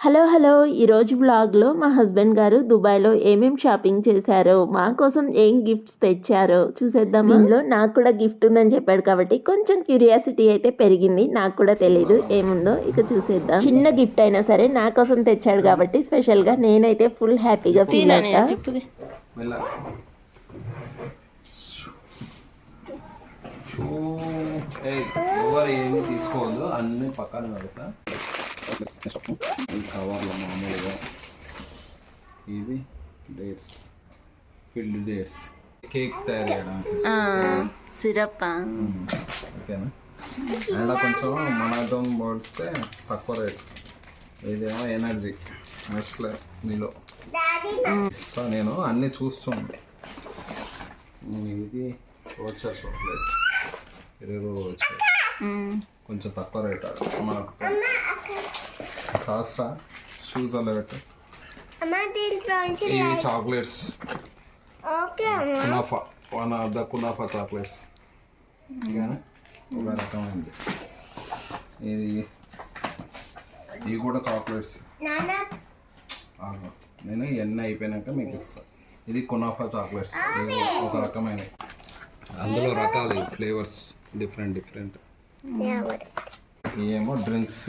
Hello hello. ఈరోజు వ్లాగ్లో మా హస్బెండ్ గారు దుబాయ్లో ఏమేం షాపింగ్ చేశారో మా కోసం ఏం గిఫ్ట్స్ తెచ్చారో చూసేద్దాం ఇందులో నాకు కూడా గిఫ్ట్ ఉందని చెప్పాడు కాబట్టి కొంచెం క్యూరియాసిటీ అయితే పెరిగింది. నాకు కూడా తెలియదు ఏముందో ఇక చూసేద్దాం. చిన్న గిఫ్ట్ అయినా సరే నా కోసం తెచ్చాడు కాబట్టి స్పెషల్గా నేనైతే ఫుల్ హ్యాపీగా ఫీల్ అయ్యా తీసుకోవద్దు అన్ని పక్కన పెడతా. కవర్లో మామూలుగా ఇది డేట్స్ ఫిల్డ్ డేట్స్ కేక్ తయారు చేయడానికి సిరప్ ఓకేనా? అండ్ కొంచెం మనతో పోలిస్తే తక్కువ రేట్. ఇదేమో ఎనర్జీ నెక్స్ట్ మీలో సో నేను అన్నీ చూస్తున్నాను ఇది వచ్చారు చాక్లెట్. ఇరవై రూపాయలు వచ్చాయి కొంచెం తక్కువ రేట్ మనకు సహస్ర షూస్ అలా పెట్టు. ఇవి chocolates. Kunafa one of the kunafa chocolates. ఒక రకమైనది ఇది ఇవి కూడా చాక్లెట్స్. నేను ఇవన్నీ అయిపోయినాక మీకు ఇస్తాను ఇది కునాఫా చాక్లెట్స్. ఒక రకమైన. అందులో రకాలు ఫ్లేవర్స్ డిఫరెంట్ డిఫరెంట్. ఇవేమో డ్రింక్స్.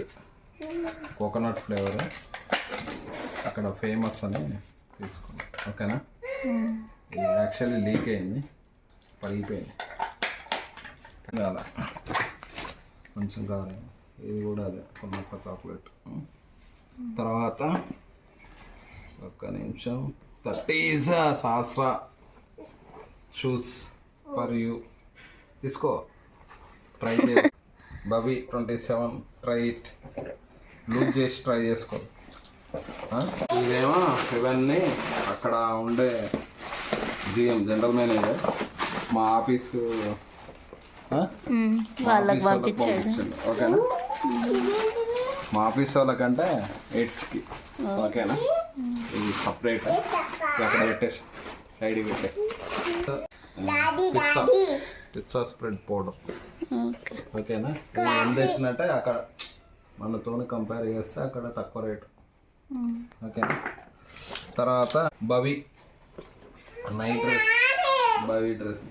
కోకోనట్ ఫ్లేవర్ అక్కడ ఫేమస్ అని తీసుకున్నాం. ఓకేనా? ఇది యాక్చువల్లీ లీక్ అయింది. పగిలిపోయింది. అలా కొంచెం కారం. ఇది కూడా అదే. కొన్నప్ప చాక్లెట్. తర్వాత ఒక్క నిమిషం. థర్టీస్ సహస్ర షూస్ ఫర్ యూ తీసుకో. ట్రై చే బబీ ట్వంటీ సెవెన్ ట్రై లూజ్ చేసి ట్రై చేసుకో. ఆ? ఇదేమో ఇవన్నీ అక్కడ ఉండే జిఎం జనరల్ మేనేజర్ మా ఆఫీసు వాళ్ళకి పంపించాడు. ఓకేనా? మా ఆఫీస్ వాళ్ళకంటే ఎయిట్స్కి ఓకేనా? ఇది సపరేట్ అక్కడ పెట్టేసి సైడ్ పెట్టే. పిస్తా స్ప్రెడ్ పౌడర్ ఓకే. ఓకేనా? ఇది ఎంత తెచ్చినట్టే అక్కడ మనతో కంపేర్ చేస్తే అక్కడ తక్కువ రేటు ఓకేనా తర్వాత Bavi night dress Bavi dress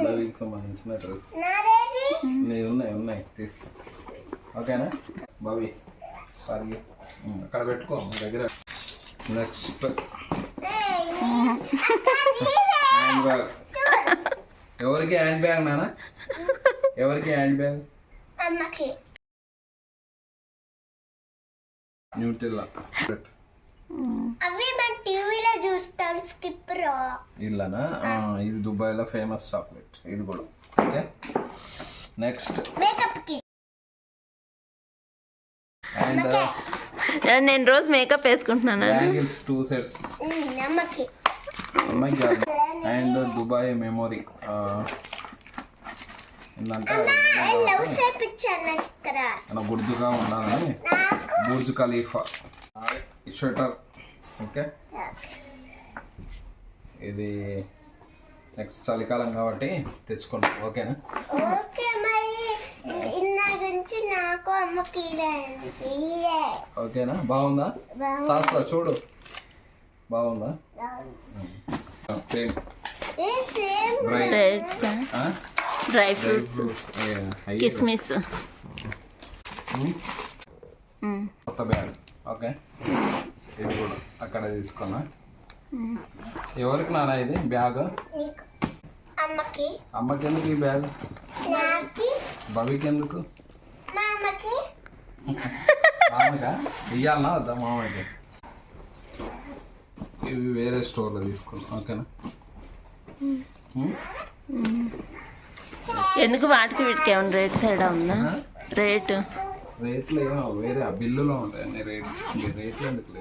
బవికి సంబంధించిన డ్రెస్ నీ ఉన్నాయి ఉన్నాయి. తీస్ ఓకేనా? బవి సారీ అక్కడ పెట్టుకో మీ దగ్గర. నెక్స్ట్ హ్యాండ్ బ్యాగ్ ఎవరికి హ్యాండ్ బ్యాగ్ నానా ఎవరికి హ్యాండ్ బ్యాగ్ అమ్మకి న్యూట్రిల్లా. అవి మన టీవీలో చూస్తాం స్కిప్ రా. ఇల్లనా ఇది దుబాయ్లో ఫేమస్ చాక్లెట్. ఇది కూడా. ఓకే? నెక్స్ట్. మేకప్కి అండ్ నేను రోజు మేకప్ వేసుకుంటున్నాను? Bangles two sets. ఉమ్, అమ్మకి అమ్మాయి కాదు అండ్ దుబాయ్ మెమొరీ. ఏంటంటే మన గుర్తుగా ఉండాలని బుర్జ్ ఖలీఫా. Sweater okay. ఇది నెక్స్ట్ చలికాలం కాబట్టి తెచ్చుకున్నాం ఓకేనా? ఓకే మరి ఇన్న నుంచి నాకు అమ్మకి ఇదేంటి ఇదే. ఓకేనా? బాగుందా. శాస్త్ర చూడు. బాగుందా? సేమ్. డ్రై ఫ్రూట్స్ కిస్మిస్ కొత్త బ్యాగ్. ఓకే ఇది కూడా అక్కడ తీసుకున్నా. ఎవరికి నాన్న ఇది? బ్యాగ్? అమ్మకి అమ్మకి. ఎందుకు ఈ బ్యాగ్? బవికి ఎందుకు మామగా ఇయ్యాలనా వద్దా మామయ్యకి ఇవి వేరే స్టోర్లో తీసుకున్నాం ఓకేనా? ఉమ్? ఎందుకు వాటికి వీటికి ఏమైనా రేట్ తేడా ఉందా? రేటు. రేట్లు ఏమో వేరే ఆ బిల్లులో ఉంటాయి అన్ని రేట్స్ రేట్లు ఎందుకు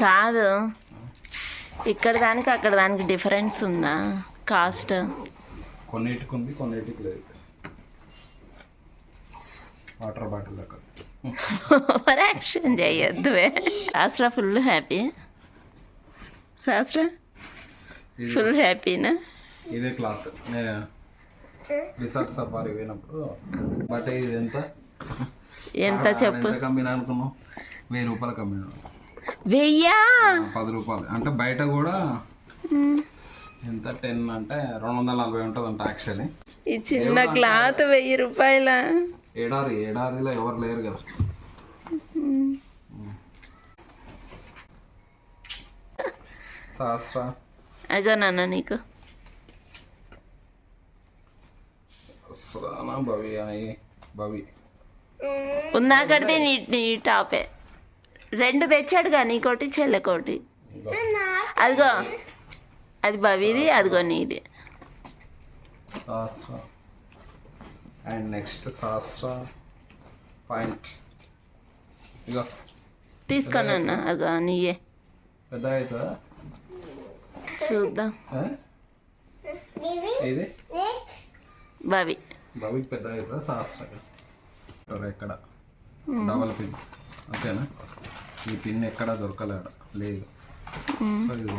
కాదు. ఇక్కడ దానికి అక్కడ దానికి డిఫరెన్స్ ఉందా? కాస్ట్? కొన్నిటికి ఉంది కొన్నిటికి లేదు. వాటర్ బాటిల్ అక్కడ యాక్షన్ చేయొద్దు Shastra full happy. Shastra? Full హ్యాపీనా? ఇదే క్లాత్. రిసార్ట్ సఫారీ పోయినప్పుడు బట్ ఇది ఎంత? ఎంత చెప్పు. కమ్మిన వెయ్యి రూపాయలకు అమ్మినాడు వెయ్యా? పది రూపాయలు. అంటే బయట కూడా ఎంత? టెన్ అంటే రెండు వందల నలభై ఉంటుంది అంట యాక్చువల్లీ. ఈ చిన్న క్లాత్ వెయ్యి రూపాయల. ఏడారి ఏడారిలో ఎవరు లేరు కదా. సహస్ర. అగో నాన్న నీకు. సహస్రాన భవి అని భవి. ఉన్నా కడితే నీ నీ టాపే. రెండు తెచ్చాడుగా నీకోటి చెల్లెకోటి. అదిగో. అది బవిది అదిగో నీది. And next Sahasra point. ఇగో తీసుకొనన్న? అగో నీయే. పెద్ద అవుతుందా చూద్దాం ఇది బవి పెద్ద అవుతుందా సహస్ర. ఎక్కడ? Double pin. ఓకేనా? ఈ పిన్ ఎక్కడ దొరకలేడు? లేదు. సో ఇది